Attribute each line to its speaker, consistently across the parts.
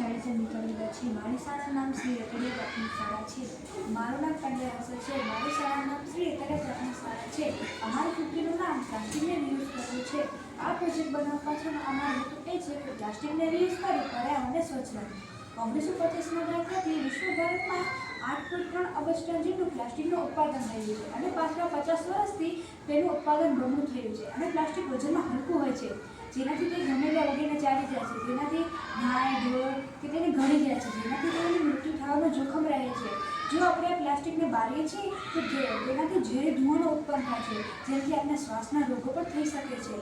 Speaker 1: જાડેજા નીકળેલા છે મારી શાળાનું નામ શ્રી રતડિયા પ્રાથમિક શાળા છે. મારું નામ પંડ્યા હસર છે. મારી શાળાનું નામ શ્રી રતડિયા પ્રાથમિક શાળા છે. અમારી કૃતિનું નામ પ્લાસ્ટિકને રિયુઝ કરવું છે. આ પ્રોજેક્ટ બનાવવા પાછળ અમારો હેતુ એ છે કે પ્લાસ્ટિકને રિયુઝ કરી પર્યાવરણને સ્વચ્છ રાખવું. ઓગણીસો પચાસના દાયકાથી વિશ્વભરમાં આઠ પોઈન્ટ ત્રણ અબજ ટન જેટલું પ્લાસ્ટિકનું ઉત્પાદન થયું છે અને પાછલા પચાસ વર્ષથી તેનું ઉત્પાદન બમણું થયું છે અને પ્લાસ્ટિક વજનમાં હલકું હોય છે. જેનાથી તે ગમે ત્યાં વગેરે ચાલી જાય છે. ગાય ઢોર કે તેને ઘણી જાય છે. જેનાથી તેની મૃત્યુ થવાનું જોખમ રહે છે. જો આપણે આ પ્લાસ્ટિકને બારીએ છીએ, તો તેનાથી ઝેરી ધુમાડો ઉત્પન્ન થાય છે, જેનાથી આપણે શ્વાસના રોગો પણ થઈ શકે છે.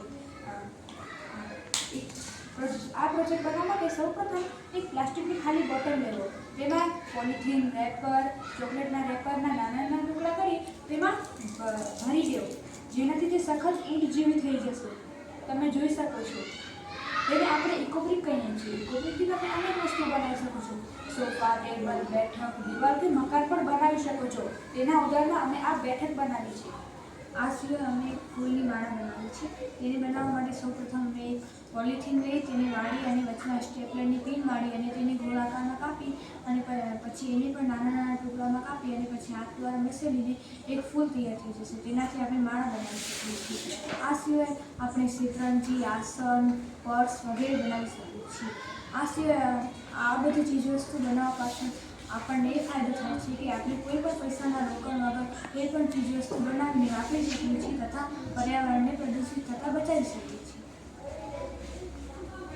Speaker 1: આ પ્રોજેક્ટ બનાવવા માટે સૌપ્રથમ એક પ્લાસ્ટિકની ખાલી બોટલ લેવો. તેમાં પોલિથીન, રેપર, ચોકલેટના રેપરના નાના નાના ટુકડા કરી તેમાં ભરી દેવો, જેનાથી તે સખત ઈંટ જેવી થઈ જશે. તમે જોઈ શકો છો. ઇકોબ્રિક કહીએ છીએ. ઇકોબ્રિકથી તમે અનેક વસ્તુ બનાવી શકો છો. સોફા, ટેબલ, બેઠક દિવાલ કે મકાન પણ બનાવી શકો છો. તેના ઉદાહરણમાં અમે આ બેઠક બનાવી છે. આ સિવાય અમે ફૂલની માળા બનાવી છે. તેને બનાવવા માટે સૌપ્રથમ અમે પોલિથીન લઈ, તેને વાળી અને વચમાં સ્ટેપલરની પિન વાળી અને તેને ગોળાકારમાં કાપી અને પછી એને પણ નાના નાના ટુકડામાં કાપી અને પછી હાથ દ્વારા મસેલીને એક ફૂલ તૈયાર થઈ જશે. તેનાથી આપણે માળા બનાવી શકીએ. સિવાય આપણે શેતરંજી, આસન, પર્સ વગેરે બનાવી શકીએ છીએ. આ સિવાય આ બધી ચીજવસ્તુ બનાવવા પાછળ આપણને એ ફાયદો થાય છે કે આપણે કોઈ પણ પૈસાના રોકડ વગર કોઈ પણ ચીજવસ્તુ બનાવીને વાપરી શકીએ છીએ તથા પર્યાવરણને પ્રદૂષિત થતાં બચાવી શકીએ છીએ.